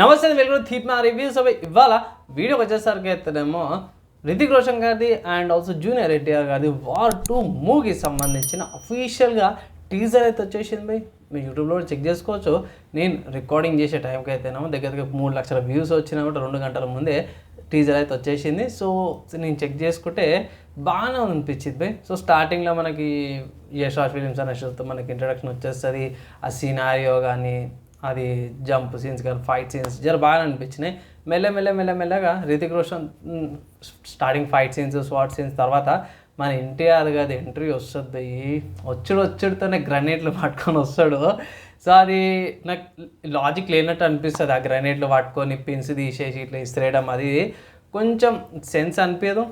నమస్తే వెలుగు థీప్ నా రివ్యూస్ అవి ఇవాళ వీడియోకి వచ్చేసరికి అయితేనేమో రితిక్ రోషన్ గారిది అండ్ ఆల్సో జూనియర్ ఎన్టీఆర్ గారిది వార్ టూ మూవీకి సంబంధించిన అఫీషియల్గా టీజర్ అయితే వచ్చేసింది బై. మీరు యూట్యూబ్లో కూడా చెక్ చేసుకోవచ్చు. నేను రికార్డింగ్ చేసే టైంకి అయితేనేమో దగ్గర దగ్గర మూడు లక్షల వ్యూస్ వచ్చినా కూడా రెండు గంటల ముందే టీజర్ అయితే వచ్చేసింది. సో నేను చెక్ చేసుకుంటే బాగానే అనిపించింది బై. సో స్టార్టింగ్లో మనకి యశాష్ ఫిలిమ్స్ అనే షోతో మనకి ఇంట్రడక్షన్ వచ్చేస్తుంది. ఆ సీనారియో కానీ అది జంప్ సీన్స్ కానీ ఫైట్ సీన్స్ జర బాగా అనిపించినాయి. మెల్ల మెల్ల మెల్ల మెల్లగా Hrithik Roshan starting fight scenes swat scenes తర్వాత మన ఎన్టీఆర్ కాదు ఎంట్రీ వస్తుంది. వచ్చుడు వచ్చుడితోనే గ్రనేట్లు పట్టుకొని వస్తాడు. సో అది నాకు లాజిక్ లేనట్టు అనిపిస్తుంది ఆ గ్రనేట్లు పట్టుకొని పిన్స్ తీసేసి ఇట్లా ఇస్త్రేయడం అది కొంచెం సెన్స్ అనిపించదు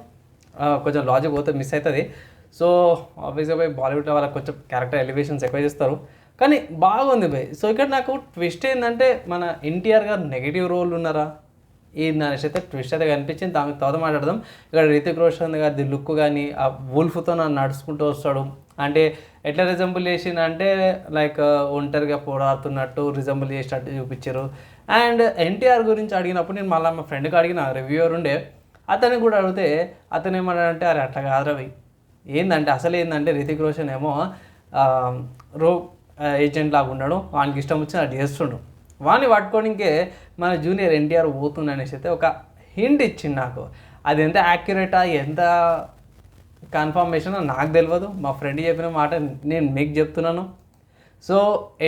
కొంచెం లాజిక్ పోతే మిస్ అవుతుంది సో ఆబ్వియస్గా పోయి బాలీవుడ్ వాళ్ళకి కొంచెం క్యారెక్టర్ ఎలివేషన్స్ ఎక్కువ చేస్తారు. కానీ బాగుంది భయ్ సో ఇక్కడ నాకు ట్విస్ట్ ఏంటంటే మన ఎన్టీఆర్ గారు నెగిటివ్ రోల్ ఉన్నారా? ఏంది అనేసి అయితే ట్విస్ట్ అయితే కనిపించింది. దానికి తర్వాత మాట్లాడదాం. ఇక్కడ రితిక్ రోషన్ గారి లుక్ కానీ ఆ వుల్ఫ్తో నన్ను నడుచుకుంటూ వస్తాడు. అంటే ఎట్లా రిజంబుల్ చేసిండు అంటే లైక్ ఒంటరిగా పోరాడుతున్నట్టు రిజంబుల్ చేసినట్టు చూపించారు. అండ్ ఎన్టీఆర్ గురించి అడిగినప్పుడు నేను మళ్ళీ మా ఫ్రెండ్కి అడిగిన రివ్యూవర్ ఉండే. అతని కూడా అడిగితే అతను ఏమన్నాడంటే అరే అట్లా కాదురా భయ్ ఏందంటే అసలు ఏంటంటే రితిక్ రోషన్ ఏమో రో ఏజెంట్ లాగా ఉన్నాడు. వానికి ఇష్టం వచ్చిన అది చేస్తుండు. వాడిని పట్టుకోనికే మన జూనియర్ ఎన్టీఆర్ పోతుంది అనేసి అయితే ఒక హింట్ ఇచ్చింది నాకు. అది ఎంత యాక్యురేటా ఎంత కన్ఫర్మేషన్ నాకు తెలియదు మా ఫ్రెండ్ చెప్పిన మాట నేను మీకు చెప్తున్నాను. సో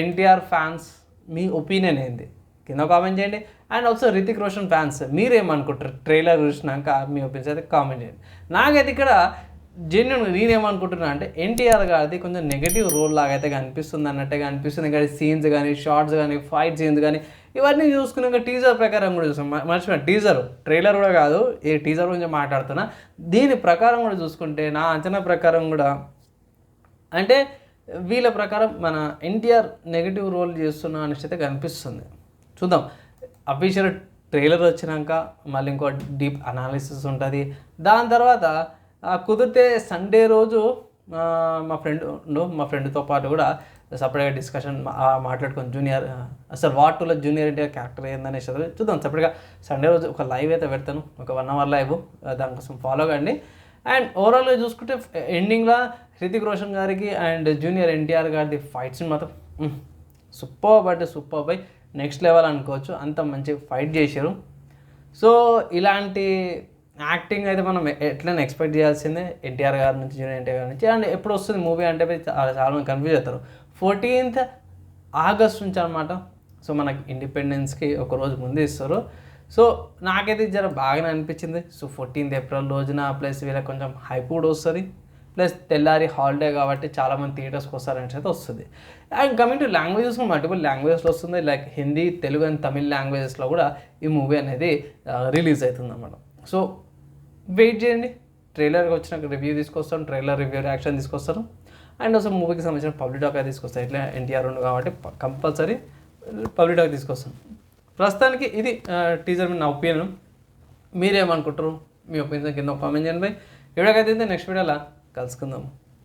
ఎన్టీఆర్ ఫ్యాన్స్ మీ ఒపీనియన్ ఏంది? కింద కామెంట్ చేయండి. And also Hrithik Roshan fans మీరేమనుకుంటారు? Trailer చూసినాక మీ ఒపీనియన్స్ అయితే కామెంట్ చేయండి. నాకైతే ఇక్కడ జెన్యున్ నేనేమనుకుంటున్నా అంటే ఎన్టీఆర్ గారిది కొంచెం నెగిటివ్ రోల్ లాగా అయితే కనిపిస్తుంది అన్నట్టుగా అనిపిస్తుంది. కానీ సీన్స్ కానీ షార్ట్స్ కానీ ఫైట్ సీన్స్ కానీ ఇవన్నీ చూసుకున్నాక టీజర్ ప్రకారం కూడా చూసాం మ- మర్చిపోయిన టీజర్ ట్రైలర్ కూడా కాదు. ఈ టీజర్ గురించి మాట్లాడుతున్నా. దీని ప్రకారం కూడా చూసుకుంటే నా అంచనా ప్రకారం కూడా అంటే వీళ్ళ ప్రకారం మన ఎన్టీఆర్ నెగిటివ్ రోల్ చేస్తున్న అనేసి అయితే కనిపిస్తుంది. చూద్దాం. అఫీషియల్ ట్రైలర్ వచ్చినాక మళ్ళీ ఇంకో డీప్ అనాలిసిస్ ఉంటుంది. దాని తర్వాత కుదిరితే సండే రోజు మా ఫ్రెండ్ ఉండు మా ఫ్రెండ్తో పాటు కూడా సపరేట్గా డిస్కషన్ మాట్లాడుకొని జూనియర్ అసలు వాట్ టూలో జూనియర్ ఎన్టీఆర్ క్యారెక్టర్ ఏందనేసి చూద్దాం. సపరేట్గా సండే రోజు ఒక లైవ్ అయితే పెడతాను. ఒక వన్ అవర్ లైవ్ దానికోసం ఫాలో కండి. అండ్ ఓవరాల్గా చూసుకుంటే ఎండింగ్లో హృతిక్ రోషన్ గారికి అండ్ జూనియర్ ఎన్టీఆర్ గారిది ఫైట్స్ మాత్రం సూపర్ అంటే సూపర్ బై నెక్స్ట్ లెవెల్ అనుకోవచ్చు. అంత మంచి ఫైట్ చేశారు సో ఇలాంటి యాక్టింగ్ అయితే మనం ఎ- ఎట్లైనా ఎక్స్పెక్ట్ చేయాల్సిందే ఎన్టీఆర్ గారి నుంచి జూనియర్ ఎన్టీఆర్ గారి నుంచి. అండ్ ఎప్పుడు వస్తుంది మూవీ అంటే చాలామంది చాలా చాలా మంది కన్ఫ్యూజ్ అవుతారు. ఫోర్టీన్త్ ఆగస్ట్ నుంచి అనమాట సో మనకి ఇండిపెండెన్స్కి ఒక రోజు ముందు ఇస్తారు. సో నాకైతే జర బాగానే అనిపించింది. సో ఫోర్టీన్త్ ఏప్రిల్ రోజున ప్లస్ వీళ్ళకి కొంచెం హైప్ కూడా వస్తుంది. ప్లస్ తెల్లారి హాలిడే కాబట్టి చాలామంది థియేటర్స్కి వస్తారని అయితే వస్తుంది. And coming to languages multiple లాంగ్వేజెస్లో వస్తుంది. లైక్ హిందీ తెలుగు అండ్ తమిళ్ లాంగ్వేజెస్లో కూడా ఈ మూవీ అనేది రిలీజ్ అవుతుంది అన్నమాట సో వెయిట్ చేయండి. ట్రైలర్కి వచ్చినాక రివ్యూ తీసుకొస్తాను ట్రైలర్ రివ్యూ రియాక్షన్ తీసుకొస్తాను అండ్ అసలు మూవీకి సంబంధించిన పబ్లిక్ టాక్ తీసుకొస్తాను ఇట్లా ఎన్టీఆర్ ఉండు కాబట్టి కంపల్సరీ పబ్లిక్ టాక్ తీసుకొస్తాం. ప్రస్తుతానికి ఇది టీజర్ మీద నా ఒపీనియన్ మీరేమనుకుంటారు మీ ఒపీనియన్ కింద కామెంట్ చేయండి. బై నెక్స్ట్ వీడియోలా కలుసుకుందాం.